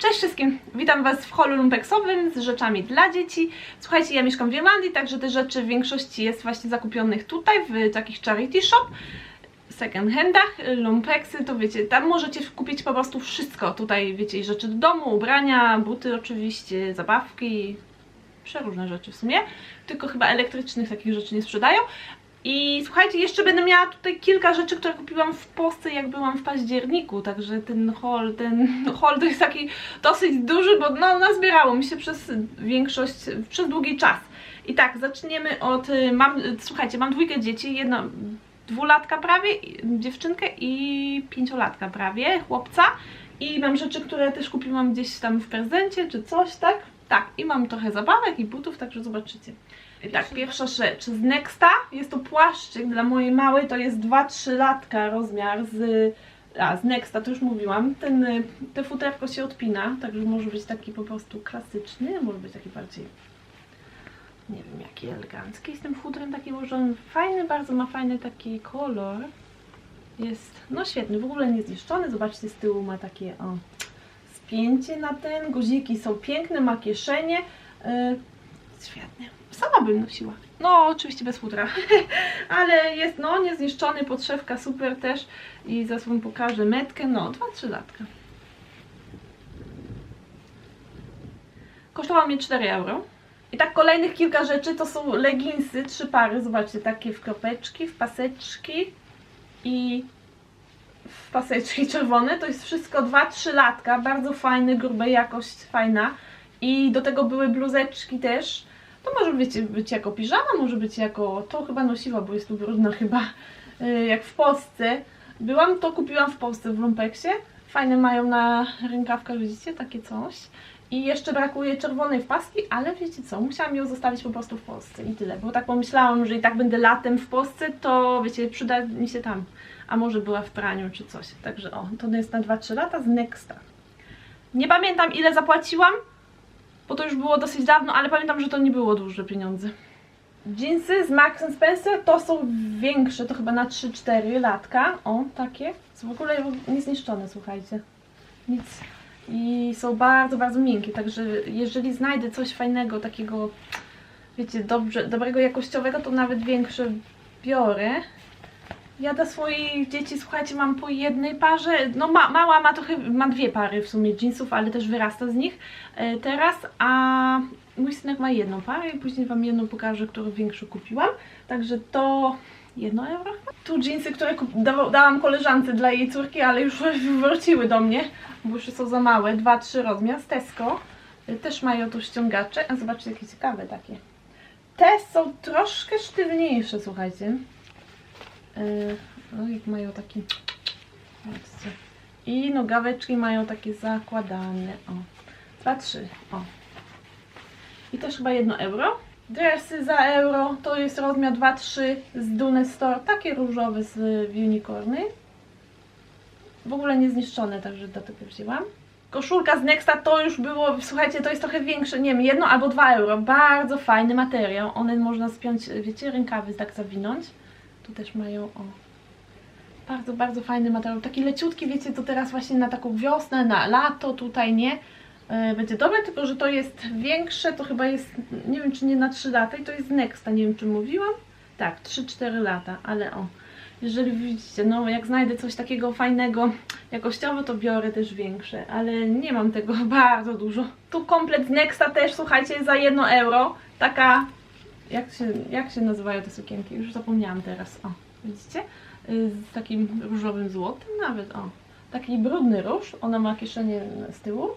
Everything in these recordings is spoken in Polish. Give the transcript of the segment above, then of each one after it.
Cześć wszystkim, witam Was w holu lumpeksowym z rzeczami dla dzieci. Słuchajcie, ja mieszkam w Irlandii, także te rzeczy w większości jest właśnie zakupionych tutaj, w takich charity shop, second handach, lumpeksy, to wiecie, tam możecie kupić po prostu wszystko. Tutaj wiecie, i rzeczy do domu, ubrania, buty oczywiście, zabawki, przeróżne rzeczy w sumie, tylko chyba elektrycznych takich rzeczy nie sprzedają. I słuchajcie, jeszcze będę miała tutaj kilka rzeczy, które kupiłam w Polsce, jak byłam w październiku, także ten haul, ten haul to jest taki dosyć duży, bo no, nazbierało mi się przez większość, przez długi czas. I tak, zaczniemy od, y, mam, słuchajcie, mam dwójkę dzieci, jedna dwulatka prawie, dziewczynkę i pięciolatka prawie, chłopca. I mam rzeczy, które też kupiłam gdzieś tam w prezencie, czy coś, tak? Tak, i mam trochę zabawek i butów, także zobaczycie. Tak, pierwsza rzecz z Nexta jest to płaszczyk dla mojej małej, to jest 2-3 latka rozmiar z, a, z Nexta, to już mówiłam. Ten, y, te futerko się odpina, także może być taki po prostu klasyczny, może być taki bardziej, nie wiem jaki elegancki. Z tym futrem taki może on fajny, bardzo ma fajny taki kolor. Jest, no świetny, w ogóle nie zniszczony, zobaczcie z tyłu ma takie, o, spięcie na ten, guziki są piękne, ma kieszenie, yy, świetnie. Sama bym nosiła. No, oczywiście bez futra. Ale jest, no, niezniszczony, podszewka super też. I zaraz wam pokażę metkę. No, 2-3 latka. Kosztował mnie 4 euro. I tak kolejnych kilka rzeczy to są leginsy, trzy pary, zobaczcie, takie w kropeczki, w paseczki i w paseczki czerwone. To jest wszystko 2-3 latka, bardzo fajne, grube jakość, fajna. I do tego były bluzeczki też. To może być, być jako piżama, może być jako, to chyba nosiła, bo jest tu brudna chyba, y, jak w Polsce. Byłam, to kupiłam w Polsce w Lumpeksie. Fajne mają na rękawkach, widzicie, takie coś. I jeszcze brakuje czerwonej w paski, ale wiecie co, musiałam ją zostawić po prostu w Polsce i tyle. Bo tak pomyślałam, że i tak będę latem w Polsce, to wiecie, przyda mi się tam. A może była w praniu czy coś. Także o, to jest na 2-3 lata z Nexta. Nie pamiętam ile zapłaciłam, bo to już było dosyć dawno, ale pamiętam, że to nie było duże pieniądze. Jeansy z Max Spencer to są większe, to chyba na 3-4 latka. O, takie. Są w ogóle niezniszczone, słuchajcie. Nic. I są bardzo, bardzo miękkie, także jeżeli znajdę coś fajnego, takiego, wiecie, dobrze, dobrego jakościowego, to nawet większe biorę. Ja dla swoich dzieci, słuchajcie, mam po jednej parze, no ma, mała ma trochę, ma dwie pary w sumie jeansów, ale też wyrasta z nich e, teraz, a mój synek ma jedną parę i później Wam jedną pokażę, którą większą kupiłam, także to jedno euro. Tu jeansy, które dawa- dałam koleżance dla jej córki, ale już wróciły do mnie, bo już są za małe, 2-3 rozmiar Tesco, E, też mają tu ściągacze, a zobaczcie jakie ciekawe takie. Te są troszkę sztywniejsze, słuchajcie. Yy, no i mają taki. I nogaweczki mają takie zakładane. O. Dwa, trzy. O. I też chyba jedno euro. Dresy za euro. To jest rozmiar 2-3 z Dune Store. Takie różowe z unicorny. W ogóle nie zniszczone, także dlatego wzięłam. Koszulka z Nexta to już było, słuchajcie, to jest trochę większe, nie wiem, jedno albo dwa euro. Bardzo fajny materiał. One można spiąć, wiecie, rękawy tak zawinąć. Tu też mają, o. Bardzo, bardzo fajny materiał. Taki leciutki, wiecie, to teraz właśnie na taką wiosnę, na lato tutaj, nie? E, Będzie dobre, tylko że to jest większe, to chyba jest, nie wiem czy nie na 3 lata i to jest Nexta, nie wiem czy mówiłam. Tak, 3-4 lata, ale o. Jeżeli widzicie, no jak znajdę coś takiego fajnego, jakościowo, to biorę też większe, ale nie mam tego bardzo dużo. Tu komplet Nexta też, słuchajcie, za 1 euro. Taka, jak się, jak się nazywają te sukienki? Już zapomniałam teraz, o, widzicie? Y, Z takim różowym złotem nawet, o. Taki brudny róż, ona ma kieszenie z tyłu,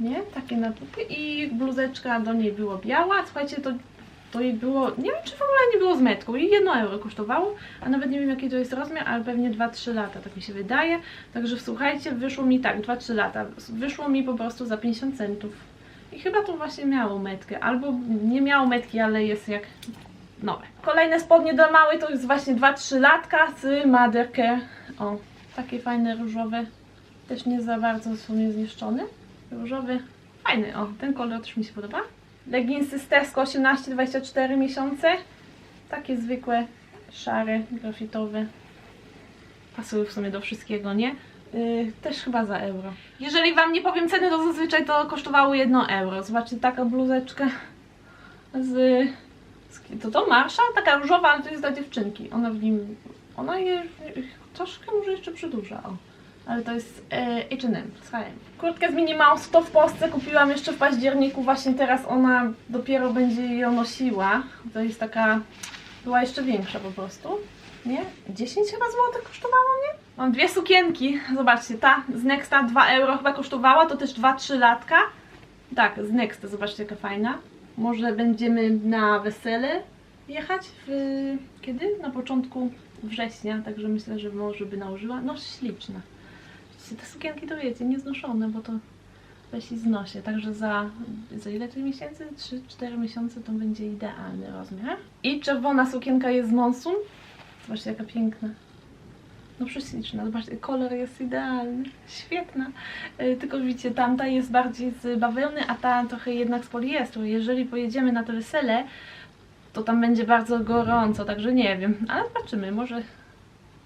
nie? Takie na dupie i bluzeczka do niej była biała, słuchajcie, to to jej było, nie wiem czy w ogóle nie było z metką i 1 euro kosztowało, a nawet nie wiem jaki to jest rozmiar, ale pewnie 2-3 lata, tak mi się wydaje. Także słuchajcie, wyszło mi tak, 2-3 lata, wyszło mi po prostu za 50 centów. I chyba to właśnie miało metkę, albo nie miało metki, ale jest jak nowe. Kolejne spodnie dla małej to jest właśnie 2-3 latka z Care. O, takie fajne różowe, też nie za bardzo są niezniszczone. Różowy, fajny, o, ten kolor też mi się podoba. Leginsy z Tesco 18-24 miesiące. Takie zwykłe, szare, grafitowe. Pasują w sumie do wszystkiego, nie? Yy, też chyba za euro. Jeżeli Wam nie powiem ceny, to zazwyczaj to kosztowało 1 euro. Zobaczcie, taka bluzeczka z... z to to Marsza? Taka różowa, ale to jest dla dziewczynki. Ona w nim... Ona jest troszkę może jeszcze przedłuża, o. Ale to jest H&M, z H&M. Kurtkę z Minnie Mouse to w Polsce kupiłam jeszcze w październiku. Właśnie teraz ona dopiero będzie ją nosiła. To jest taka... Była jeszcze większa po prostu. Nie? 10 chyba złotych kosztowała mnie? Mam dwie sukienki. Zobaczcie, ta z Nexta 2 euro chyba kosztowała, to też 2-3 latka. Tak, z Nexta, zobaczcie jaka fajna. Może będziemy na wesele jechać w... kiedy? Na początku września, także myślę, że może by nałożyła. No śliczna. Te sukienki to wiecie, nieznoszone, bo to weź i znosie. Także za, za ile tych miesięcy? 3-4 miesiące to będzie idealny rozmiar. I czerwona sukienka jest z Monsun. Zobaczcie jaka piękna. No prześliczna, zobaczcie, kolor jest idealny, świetna. Yy, tylko widzicie, tamta jest bardziej z bawełny, a ta trochę jednak z poliestru. Jeżeli pojedziemy na to wesele, to tam będzie bardzo gorąco, także nie wiem. Ale zobaczymy, może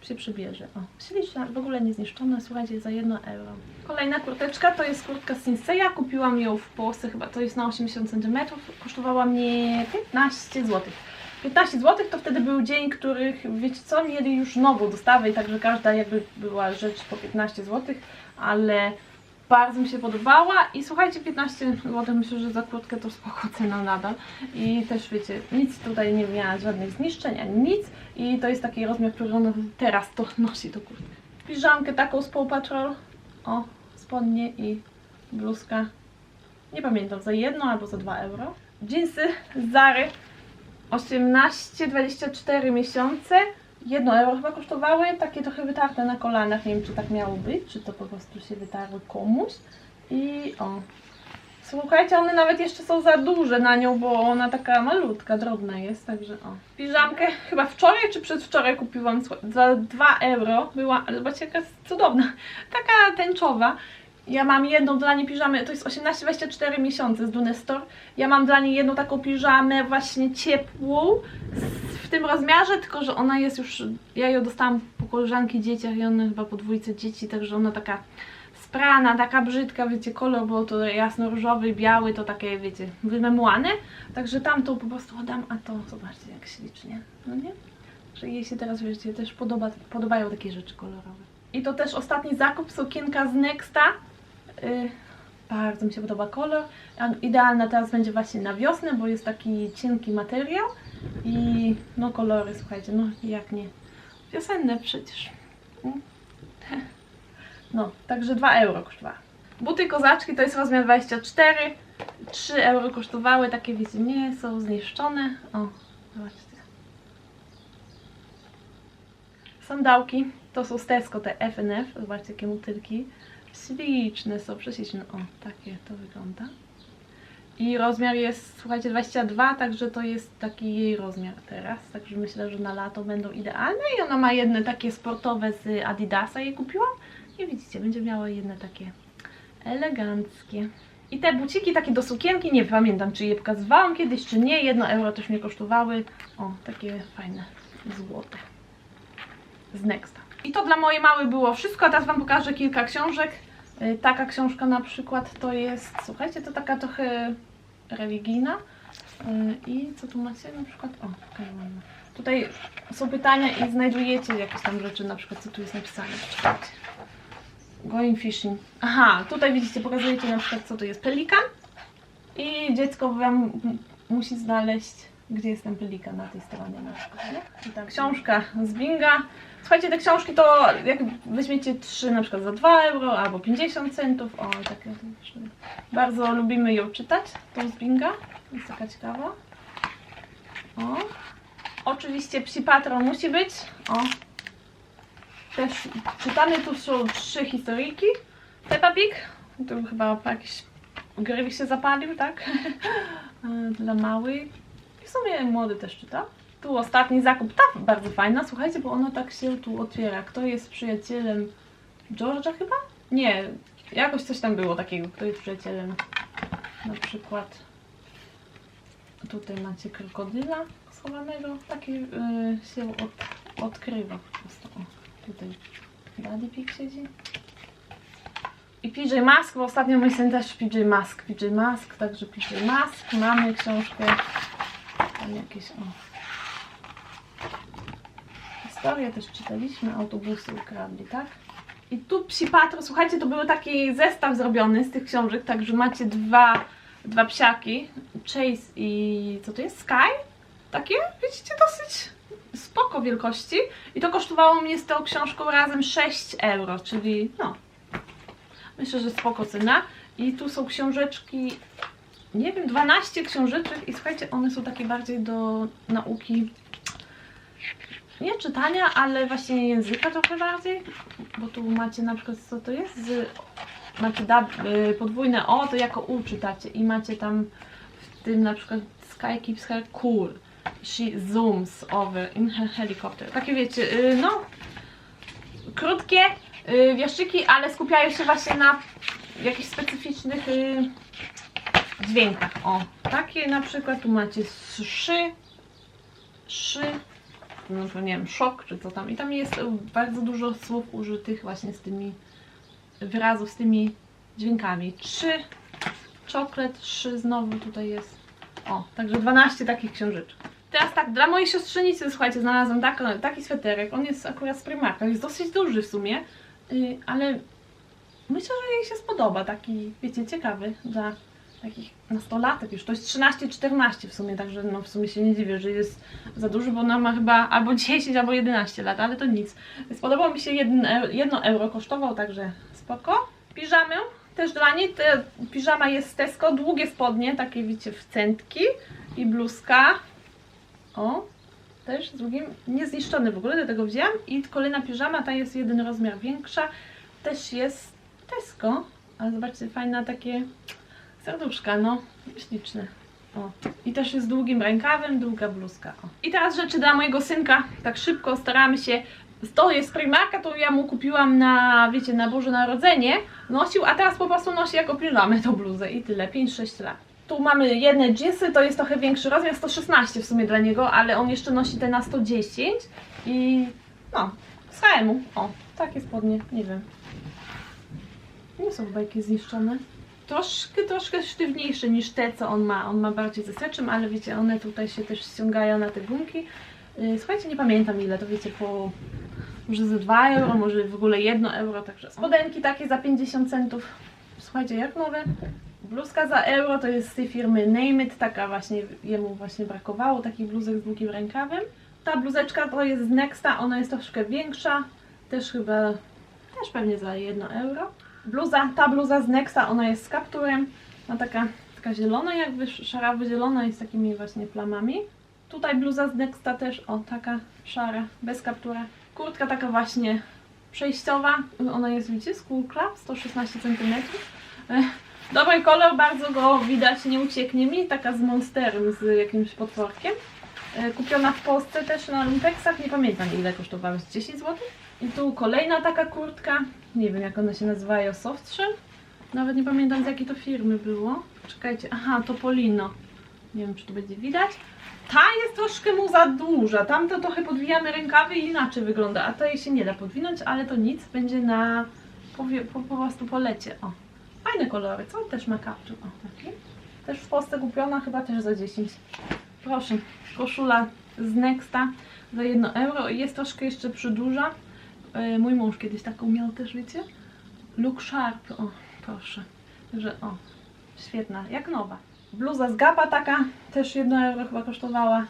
się przybierze. O, śliczna, w ogóle nie zniszczona, słuchajcie, za 1 euro. Kolejna kurteczka to jest kurtka Sinseya. Kupiłam ją w Polsce, chyba to jest na 80 cm. Kosztowała mnie 15 zł. 15 zł to wtedy był dzień, których, wiecie co, mieli już nową dostawę i także każda jakby była rzecz po 15 zł, ale bardzo mi się podobała i słuchajcie, 15 zł myślę, że za kurtkę to spoko cena nadal i też wiecie, nic tutaj nie miała żadnych zniszczeń, ani nic i to jest taki rozmiar, który ona teraz to nosi do kurtkę. Piżamkę taką z Paw Patrol, o, spodnie i bluzka, nie pamiętam, za jedno albo za 2 euro. Z Zary 18-24 miesiące. 1 euro chyba kosztowały, takie trochę wytarte na kolanach, nie wiem czy tak miało być, czy to po prostu się wytarły komuś. I o. Słuchajcie, one nawet jeszcze są za duże na nią, bo ona taka malutka, drobna jest, także o. Piżamkę chyba wczoraj czy przedwczoraj kupiłam za 2 euro. Była, zobaczcie jaka jest cudowna, taka tęczowa. Ja mam jedną dla niej piżamę, to jest 18-24 miesiące z Dune Store. Ja mam dla niej jedną taką piżamę właśnie ciepłą w tym rozmiarze, tylko że ona jest już, ja ją dostałam po koleżanki dzieciach i ona chyba po dwójce dzieci, także ona taka sprana, taka brzydka, wiecie, kolor był to jasno-różowy, biały, to takie, wiecie, wymemłane. Także tamtą po prostu oddam, a to zobaczcie jak ślicznie, no nie? Że jej się teraz, wiecie, też podoba, podobają takie rzeczy kolorowe. I to też ostatni zakup, sukienka z Nexta. Yy, bardzo mi się podoba kolor. Idealna teraz będzie właśnie na wiosnę, bo jest taki cienki materiał. I no kolory, słuchajcie, no jak nie. Wiosenne przecież. Mm. No, także 2 euro kosztowała. Buty kozaczki to jest rozmiar 24. 3 euro kosztowały, takie wiecie, nie są zniszczone. O, zobaczcie. Sandałki to są z Tesco, te FNF. Zobaczcie, jakie motylki. Śliczne są, prześliczne. O, takie to wygląda. I rozmiar jest, słuchajcie, 22, także to jest taki jej rozmiar teraz. Także myślę, że na lato będą idealne. I ona ma jedne takie sportowe z Adidasa, je kupiłam. I widzicie, będzie miała jedne takie eleganckie. I te buciki takie do sukienki, nie pamiętam czy je pokazywałam kiedyś, czy nie. Jedno euro też mnie kosztowały. O, takie fajne, złote. Z Nexta. I to dla mojej mały było wszystko, a teraz Wam pokażę kilka książek. Y, Taka książka na przykład to jest, słuchajcie, to taka trochę religijna. Y, I co tu macie na przykład? O. Tutaj są pytania i znajdujecie jakieś tam rzeczy, na przykład co tu jest napisane. Going fishing. Aha, tutaj widzicie, pokazujecie na przykład co to jest pelikan. I dziecko Wam musi znaleźć, gdzie jest ten pelikan na tej stronie na przykład, nie? Książka z Binga. Słuchajcie, te książki to jak weźmiecie trzy na przykład za 2 euro albo 50 centów. O, takie bardzo lubimy ją czytać, tą z Binga. Jest taka ciekawa. O. Oczywiście psi patron musi być. O. Też czytamy, tu są trzy historyjki. Peppa Pig. Tu chyba jakiś grylik się zapalił, tak? Dla małych. W sumie młody też czyta. Tu ostatni zakup, ta bardzo fajna, słuchajcie, bo ona tak się tu otwiera. Kto jest przyjacielem George'a chyba? Nie, jakoś coś tam było takiego, kto jest przyjacielem. Na przykład tutaj macie krokodyla schowanego, taki y, się od, odkrywa po prostu. O, tutaj Daddy Pig siedzi. I PJ Mask, bo ostatnio mój syn też PJ Mask, PJ Mask, także PJ Mask, mamy książkę, tam jakieś, o. Historię też czytaliśmy, autobusy ukradli, tak? I tu Psi Patrol, słuchajcie, to był taki zestaw zrobiony z tych książek, także macie dwa, dwa psiaki, Chase i co to jest, Sky? Takie, widzicie, dosyć spoko wielkości. I to kosztowało mnie z tą książką razem 6 euro, czyli no, myślę, że spoko cena. I tu są książeczki, nie wiem, 12 książeczek i słuchajcie, one są takie bardziej do nauki nie czytania, ale właśnie języka trochę bardziej, bo tu macie na przykład co to jest, z, macie dub, y, podwójne O, to jako U czytacie i macie tam w tym na przykład Sky keeps her cool, she zooms over in her helicopter, takie wiecie, y, no krótkie y, wieszczyki, ale skupiają się właśnie na jakichś specyficznych y, dźwiękach, o, takie na przykład tu macie szy, szy, no to nie wiem, szok czy co tam. I tam jest bardzo dużo słów użytych właśnie z tymi wyrazów, z tymi dźwiękami. Trzy, czoklet, trzy znowu tutaj jest. O, także 12 takich książeczek. Teraz tak, dla mojej siostrzenicy, słuchajcie, znalazłam taki, taki sweterek. On jest akurat z Primarka, jest dosyć duży w sumie, yy, ale myślę, że jej się spodoba. Taki, wiecie, ciekawy dla takich nastolatek już. To jest 13-14 w sumie, także no w sumie się nie dziwię, że jest za duży, bo ona ma chyba albo 10, albo 11 lat, ale to nic. Spodobał mi się 1 euro, euro kosztował, także spoko. Piżamę też dla niej, te, piżama jest z Tesco, długie spodnie, takie wiecie, w centki i bluzka. O, też z drugim, niezniszczony w ogóle, do tego wzięłam. I kolejna piżama, ta jest jeden rozmiar większa, też jest Tesco, ale zobaczcie, fajna takie serduszka, no, śliczne. O. I też jest długim rękawem, długa bluzka. O. I teraz rzeczy dla mojego synka, tak szybko staramy się. To jest Primarka, to ja mu kupiłam na, wiecie, na Boże Narodzenie. Nosił, a teraz po prostu nosi jako piżamę tą bluzę i tyle, 5-6 lat. Tu mamy jedne jeansy, to jest trochę większy rozmiar, 116 w sumie dla niego, ale on jeszcze nosi te na 110 i no, z HM-u. O, takie spodnie, nie wiem. Nie są jakieś zniszczone troszkę, troszkę sztywniejsze niż te, co on ma. On ma bardziej ze seczem, ale wiecie, one tutaj się też ściągają na te gumki. Yy, Słuchajcie, nie pamiętam ile, to wiecie, po może ze 2 euro, może w ogóle 1 euro, także spodenki takie za 50 centów. Słuchajcie, jak nowe. Bluzka za euro to jest z tej firmy Name It, taka właśnie, jemu właśnie brakowało, takich bluzek z długim rękawem. Ta bluzeczka to jest z Nexta, ona jest troszkę większa, też chyba, też pewnie za 1 euro. Bluza, ta bluza z Nexta, ona jest z kapturem, ma taka, taka zielona jakby, szarawy zielona i z takimi właśnie plamami. Tutaj bluza z Nexta też, o taka szara, bez kaptura. Kurtka taka właśnie przejściowa, ona jest widzicie, z Club, 116 cm. Dobry kolor, bardzo go widać, nie ucieknie mi, taka z monsterem, z jakimś potworkiem. E, Kupiona w Polsce też na Lumpeksach, nie pamiętam ile kosztowała, z 10 zł. I tu kolejna taka kurtka, nie wiem jak one się nazywają, Softshell? Nawet nie pamiętam z jakiej to firmy było. Czekajcie, aha, Topolino. Nie wiem czy tu będzie widać. Ta jest troszkę mu za duża, tamto trochę podwijamy rękawy i inaczej wygląda, a to jej się nie da podwinąć, ale to nic, będzie na powie, po, po prostu polecie. O, fajne kolory, co? Też ma kaptur, o taki. Też w Polsce kupiona, chyba też za 10. Proszę, koszula z Nexta za 1 euro i jest troszkę jeszcze przydłuża. E, Mój mąż kiedyś taką miał też, wiecie? Look Sharp, o, proszę. Także o, świetna, jak nowa. Bluza z Gapa taka, też 1 euro chyba kosztowała.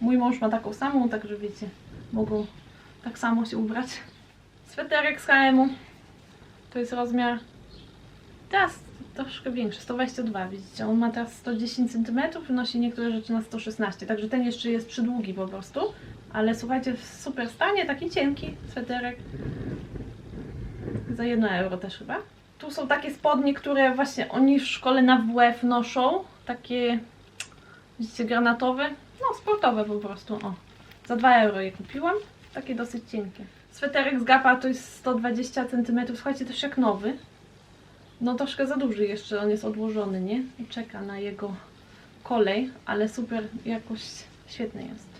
Mój mąż ma taką samą, także wiecie, mogą tak samo się ubrać. Sweterek z H&M-u, to jest rozmiar, teraz troszkę większy, 122 widzicie, on ma teraz 110 cm, nosi niektóre rzeczy na 116, także ten jeszcze jest przydługi po prostu. Ale słuchajcie, w super stanie, taki cienki sweterek. Za 1 euro też chyba. Tu są takie spodnie, które właśnie oni w szkole na WF noszą. Takie, widzicie, granatowe. No, sportowe po prostu, o. Za 2 euro je kupiłam. Takie dosyć cienkie. Sweterek z Gapa to jest 120 cm. Słuchajcie, też jak nowy. No troszkę za duży jeszcze, on jest odłożony, nie? I czeka na jego kolej, ale super jakość świetny jest.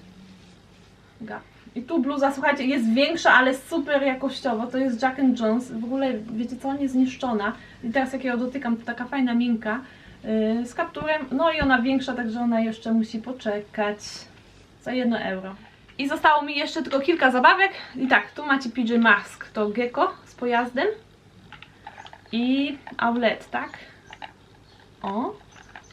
Gap. I tu bluza, słuchajcie, jest większa, ale super jakościowo. To jest Jack and Jones. W ogóle, wiecie co, nie zniszczona. I teraz jak ją dotykam, to taka fajna minka yy, z kapturem. No i ona większa, także ona jeszcze musi poczekać. Za 1 euro. I zostało mi jeszcze tylko kilka zabawek. I tak, tu macie PJ Mask, to gecko z pojazdem. I outlet, tak? O,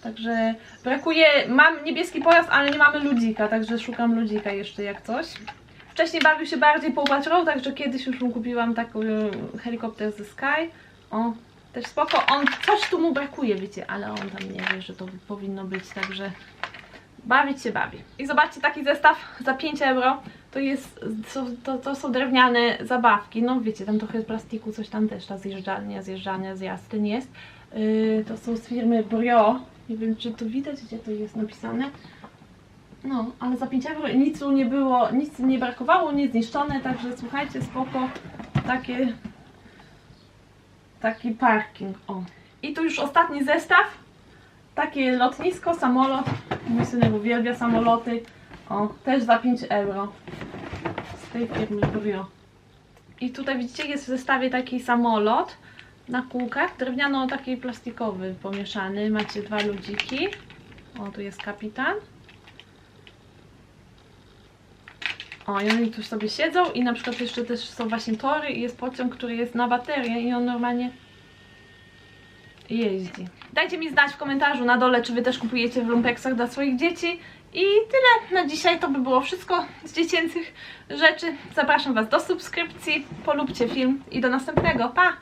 Także brakuje, mam niebieski pojazd, ale nie mamy ludzika, także szukam ludzika jeszcze jak coś. Wcześniej bawił się bardziej Patrol, także kiedyś już mu kupiłam taki e, helikopter ze Sky. O, też spoko. On, coś tu mu brakuje, wiecie, ale on tam nie wie, że to powinno być, także bawić się bawi. I zobaczcie, taki zestaw za 5 euro, to jest, to, to, to są drewniane zabawki, no wiecie, tam trochę z plastiku, coś tam też, ta zjeżdżalnia, zjeżdżalnia, zjazd ten jest. Yy, to są z firmy Brio, nie wiem czy to widać, gdzie to jest napisane. No, ale za 5 euro nic tu nie było, nic nie brakowało, nie zniszczone, także słuchajcie, spoko, takie, taki parking, o. I tu już ostatni zestaw, takie lotnisko, samolot, mój synek uwielbia samoloty, o, też za 5 euro, z tej firmy Brio. I tutaj widzicie, jest w zestawie taki samolot na kółkach, drewniano taki plastikowy pomieszany, macie dwa ludziki, o, tu jest kapitan. O, i oni tu sobie siedzą i na przykład jeszcze też są właśnie tory i jest pociąg, który jest na baterię i on normalnie jeździ. Dajcie mi znać w komentarzu na dole, czy wy też kupujecie w lumpeksach dla swoich dzieci. I tyle na dzisiaj, to by było wszystko z dziecięcych rzeczy. Zapraszam Was do subskrypcji, polubcie film i do następnego. Pa!